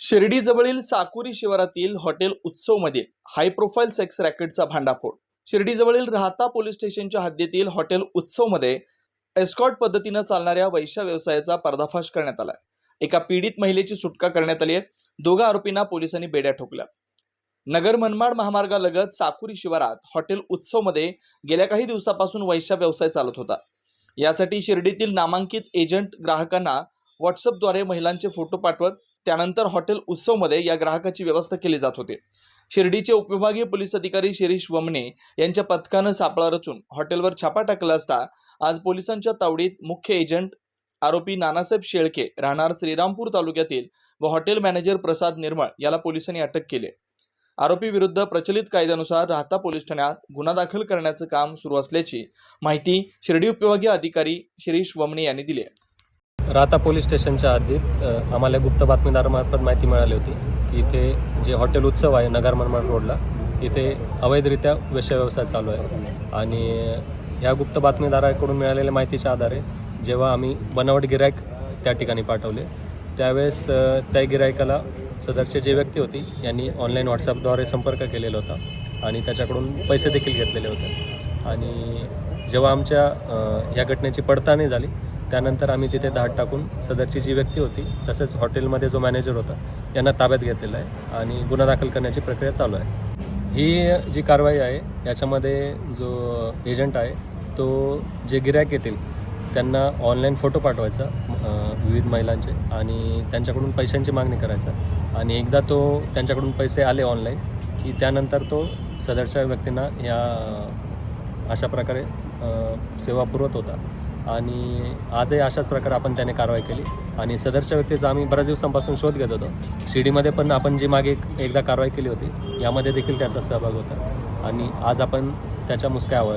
शिर्डीजवळील साकुरी शिवारातील हॉटेल उत्सवमध्ये high profile sex रॅकेटचा भांडाफोड. शिर्डीजवळील राहता पोलीस स्टेशनच्या हद्दीतील हॉटेल उत्सवमध्ये एस्कॉट पद्धतीनं चालणाऱ्या वैश्या व्यवसायाचा पर्दाफाश करण्यात आला एका पीडित महिलेची सुटका करण्यात आली आहे. दोघा आरोपींना पोलिसांनी बेड्या ठोकल्या. नगर मनमाड महामार्गालगत साकुरी शिवारात हॉटेल उत्सवमध्ये गेल्या काही दिवसापासून वैशा व्यवसाय चालत होता. यासाठी शिर्डीतील नामांकित एजंट ग्राहकांना व्हॉट्सअपद्वारे महिलांचे फोटो पाठवत त्यानंतर हॉटेल उत्सवमध्ये या ग्राहकाची व्यवस्था केली जात होती. शिर्डीचे उपविभागीय पोलीस अधिकारी शिरीष वमने यांच्या पथकानं सापळा रचून हॉटेलवर छापा टाकला असता आज पोलिसांच्या तावडीत मुख्य एजंट आरोपी नानासाहेब शेळके राहणार श्रीरामपूर तालुक्यातील व हॉटेल मॅनेजर प्रसाद निर्मळ याला पोलिसांनी अटक केली. आरोपी विरुद्ध प्रचलित कायद्यानुसार राहता पोलीस ठाण्यात गुन्हा दाखल करण्याचं काम सुरू असल्याची माहिती शिर्डी उपविभागीय अधिकारी शिरीष वमने यांनी दिली आहे. राहता पोलीस स्टेशनच्या हद्दीत आम्हाला गुप्त बातमीदारामार्फत माहिती मिळाली होती की इथे जे हॉटेल उत्सव आहे नगर मनमाड रोडला इथे अवैधरित्या वेशव्यवसाय चालू आहे. आणि ह्या गुप्त बातमीदाराकडून मिळालेल्या माहितीच्या आधारे जेव्हा आम्ही बनावट गिरायक त्या ठिकाणी पाठवले त्यावेळेस त्या गिरायकाला सदरचे जे व्यक्ती होती यांनी ऑनलाईन व्हॉट्सअपद्वारे संपर्क केलेला होता आणि त्याच्याकडून पैसे देखील घेतलेले होते. आणि जेव्हा आमच्या या घटनेची पडताळणी झाली त्यानंतर आम्ही तिथे धाड टाकून सदरची जी व्यक्ती होती तसेच हॉटेलमध्ये जो मॅनेजर होता यांना ताब्यात घेतलेला आहे आणि गुन्हा दाखल करण्याची प्रक्रिया चालू आहे. ही जी कारवाई आहे याच्यामध्ये जो एजंट आहे तो जे गिरायक येतील त्यांना ऑनलाईन फोटो पाठवायचा विविध महिलांचे आणि त्यांच्याकडून पैशांची मागणी करायचा. आणि एकदा तो त्यांच्याकडून पैसे आले ऑनलाईन की त्यानंतर तो सदरच्या व्यक्तींना या अशा प्रकारे सेवा पुरवत होता. आणि आजही अशाच प्रकारे आपण त्याने कारवाई केली. आणि सदरच्या व्यक्तीचा आम्ही बऱ्याच दिवसांपासून शोध घेत होतो. शिडीमध्ये पण आपण जी मागे एकदा कारवाई केली होती यामध्ये देखील त्याचा सहभाग होता. आणि आज आपण त्याच्या मुसक्या